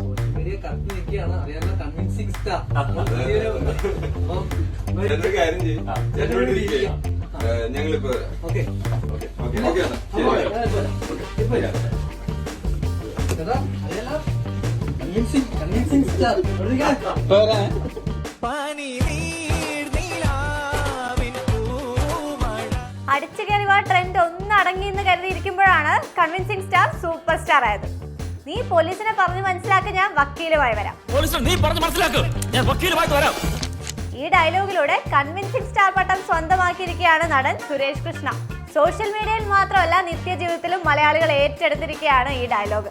Social media കത്തി നിൽക്കുകയാണ് അറിയാനുള്ള കൺവിൻസിങ് സ്റ്റാർ ചേട്ടനൊരു കാര്യം ചെയ്യും. ചേട്ടൻ ഇവിടെ ഇരിക്കുക ഞങ്ങളിപ്പോ ഓക്കെ. ഓക്കെ ഓക്കെ ഓക്കെ ചേട്ടാ അറിയാലോ? കൺവിൻസിങ് കൺവിൻസിങ് സ്റ്റാർ അടിച്ചു കയറി വാ ട്രെൻഡ് ഒന്ന് അടങ്ങി എന്ന് കരുതിയിരിക്കുമ്പോഴാണ് കൺവിൻസിംഗ് സ്റ്റാർ സൂപ്പർ സ്റ്റാർ ആയത്. നീ പോലീസിനെ പറഞ്ഞു മനസ്സിലാക്കി ഞാൻ വക്കീലുമായി വരാം. പോലീസ് നീ പറഞ്ഞു മനസ്സിലാക്ക്. ഞാൻ വക്കീലുമായിട്ട് വരാം. ഈ ഡയലോഗിലൂടെ കൺവിൻസിംഗ് സ്റ്റാർ പട്ടം സ്വന്തമാക്കിയിരിക്കുകയാണ് നടൻ സുരേഷ് കൃഷ്ണ. സോഷ്യൽ മീഡിയയിൽ മാത്രമല്ല നിത്യജീവിതത്തിലും മലയാളികൾ ഏറ്റെടുത്തിരിക്കുകയാണ് ഈ ഡയലോഗ്.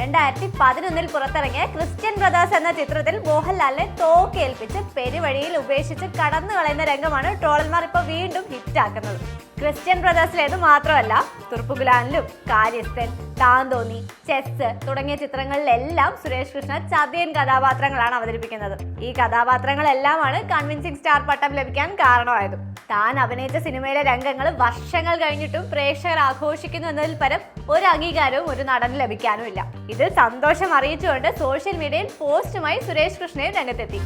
രണ്ടായിരത്തി പതിനൊന്നിൽ പുറത്തിറങ്ങിയ ക്രിസ്ത്യൻ ബ്രദേഴ്സ് എന്ന ചിത്രത്തിൽ മോഹൻലാലിനെ തോക്കേൽപ്പിച്ച് പെരുവഴിയിൽ ഉപേക്ഷിച്ച് കടന്നു കളയുന്ന രംഗമാണ് ട്രോളന്മാർ ഇപ്പോൾ വീണ്ടും ഹിറ്റാക്കുന്നത് ക്രിസ്ത്യൻ ബ്രദേഴ്സിലേത് മാത്രമല്ല തുർപ്പുകുലാനിലും കാര്യസ്ഥൻ താന്തോന്നി ചെസ് തുടങ്ങിയ ചിത്രങ്ങളിലെല്ലാം സുരേഷ് കൃഷ്ണ ചതിയൻ കഥാപാത്രങ്ങളാണ് അവതരിപ്പിക്കുന്നത്. ഈ കഥാപാത്രങ്ങളെല്ലാമാണ് കൺവിൻസിംഗ് സ്റ്റാർ പട്ടം ലഭിക്കാൻ കാരണമായത്. താൻ അഭിനയിച്ച സിനിമയിലെ രംഗങ്ങൾ വർഷങ്ങൾ കഴിഞ്ഞിട്ടും പ്രേക്ഷകർ ആഘോഷിക്കുന്നു എന്നതിൽ പരം ഒരു അംഗീകാരവും ഒരു നടന് ലഭിക്കാനുമില്ല. ഇത് സന്തോഷം അറിയിച്ചുകൊണ്ട് സോഷ്യൽ മീഡിയയിൽ പോസ്റ്റുമായി സുരേഷ് കൃഷ്ണയും രംഗത്തെത്തി.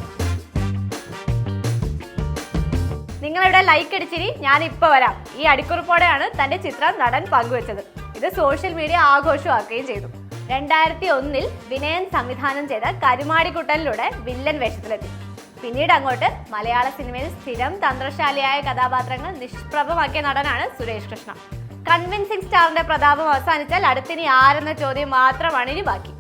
നിങ്ങളിവിടെ ലൈക്ക് അടിച്ചിരി ഞാൻ ഇപ്പൊ വരാം. ഈ അടിക്കുറിപ്പോടെയാണ് തന്റെ ചിത്രം നടൻ പങ്കുവച്ചത്. ഇത് സോഷ്യൽ മീഡിയ ആഘോഷമാക്കുകയും ചെയ്തു. രണ്ടായിരത്തി ഒന്നിൽ വിനയൻ സംവിധാനം ചെയ്ത കരുമാടിക്കുട്ടലിലൂടെ വില്ലൻ വേഷത്തിലെത്തി. പിന്നീട് അങ്ങോട്ട് മലയാള സിനിമയിൽ സ്ഥിരം തന്ത്രശാലിയായ കഥാപാത്രങ്ങൾ നിഷ്പ്രഭമാക്കിയ നടനാണ് സുരേഷ് കൃഷ്ണ. കൺവിൻസിംഗ് സ്റ്റാറിന്റെ പ്രതാപം അവസാനിച്ചാൽ അടുത്തിനി ആരെന്ന ചോദ്യം മാത്രമാണ് ഇനി ബാക്കി.